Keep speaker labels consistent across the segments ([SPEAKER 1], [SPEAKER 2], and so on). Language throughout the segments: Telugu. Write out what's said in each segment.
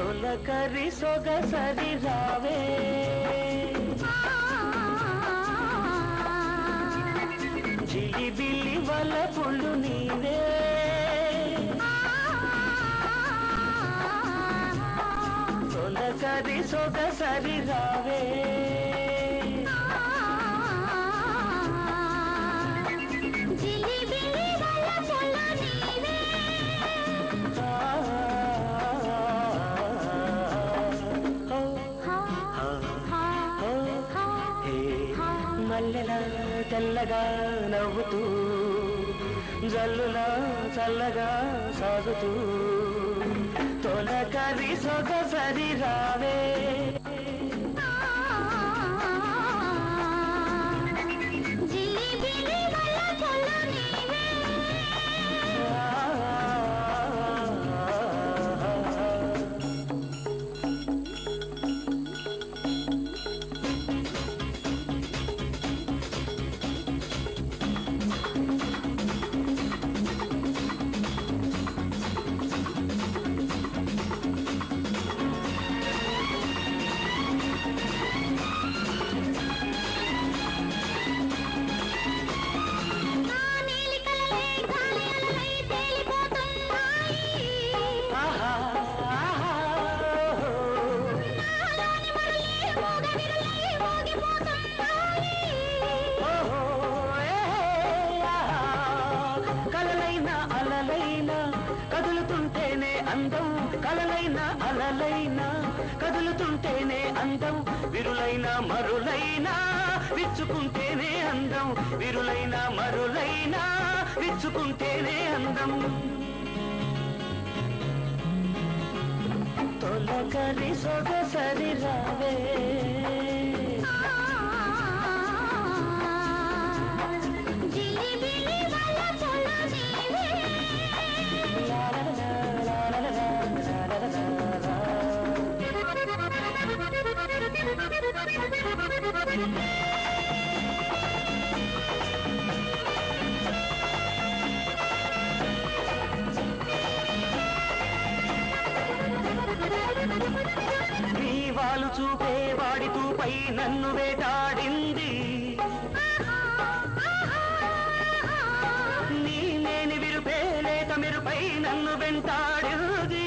[SPEAKER 1] తొలకరి సొగసరి రావే. జిలిబిలి వలపులు నీవే. తొలకరి సొగసరి రావే. మల్లెలా తెల్లగా నవ్వుతూ జల్లులా చల్లగా సాగుతూ తొలకరి సొగసరి రావే. కదులుతుంటేనే అందం కలలైన అలలైన. కదులుతుంటేనే అందం విరులైన మరులైన. విచ్చుకుంటేనే అందం విరులైన మరులైన. విచ్చుకుంటేనే అందం. తొలకరి సొగసరి రావే.
[SPEAKER 2] జిలిబిలి
[SPEAKER 1] దీవాలు చూపే వాడి తూపై నన్ను వేటాడింది. నీ లేని విరుపే లేత మెరుపై నన్ను వెంటాడింది.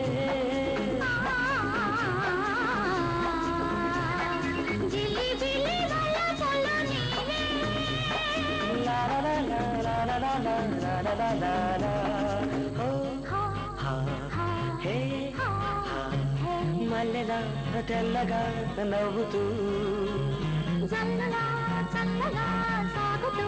[SPEAKER 1] మల్లెలా తెల్లగా నవ్వుతూ
[SPEAKER 2] చల్లగా చల్లగా సాగుతూ